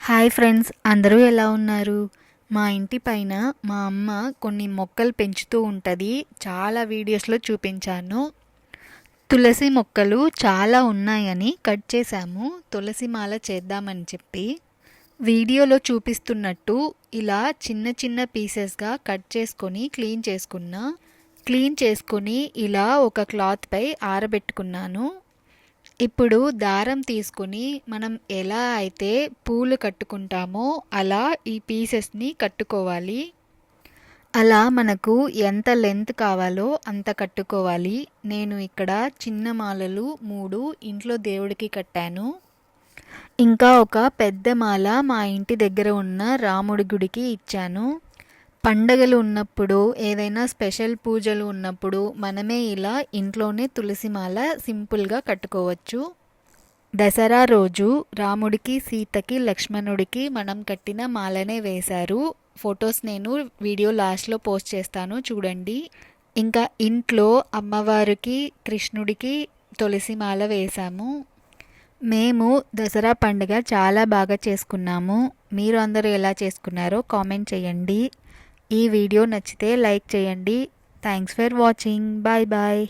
Hi friends అందరూ ఎలా ఉన్నారు? మా ఇంటి పైన మా అమ్మ కొన్ని మొక్కలు పెంచుతూ ఉంటుంది. చాలా వీడియోస్లో చూపించాను. తులసి మొక్కలు చాలా ఉన్నాయని కట్ చేశాము. తులసి మాల చేద్దామని చెప్పి వీడియోలో చూపిస్తున్నట్టు ఇలా చిన్న చిన్న పీసెస్గా కట్ చేసుకొని క్లీన్ చేసుకున్నా క్లీన్ చేసుకొని ఇలా ఒక క్లాత్పై ఆరబెట్టుకున్నాను. ఇప్పుడు దారం తీసుకుని మనం ఎలా అయితే పూలు కట్టుకుంటామో అలా ఈ పీసెస్ని కట్టుకోవాలి. అలా మనకు ఎంత లెంత్ కావాలో అంత కట్టుకోవాలి. నేను ఇక్కడ చిన్న మాలలు మూడు ఇంట్లో దేవుడికి కట్టాను. ఇంకా ఒక పెద్ద మాల మా ఇంటి దగ్గర ఉన్న రాముడి గుడికి ఇచ్చాను. పండగలు ఉన్నప్పుడు ఏదైనా స్పెషల్ పూజలు ఉన్నప్పుడు మనమే ఇలా ఇంట్లోనే తులసిమాల సింపుల్గా కట్టుకోవచ్చు. దసరా రోజు రాముడికి సీతకి లక్ష్మణుడికి మనం కట్టిన మాలనే వేశారు. ఫొటోస్ నేను వీడియో లాస్ట్లో పోస్ట్ చేస్తాను చూడండి. ఇంకా ఇంట్లో అమ్మవారికి కృష్ణుడికి తులసి మాల వేశాము. మేము దసరా పండుగ చాలా బాగా చేసుకున్నాము. మీరు అందరూ ఎలా చేసుకున్నారో కామెంట్ చేయండి. ఈ వీడియో నచ్చితే లైక్ చేయండి. Thanks for watching bye bye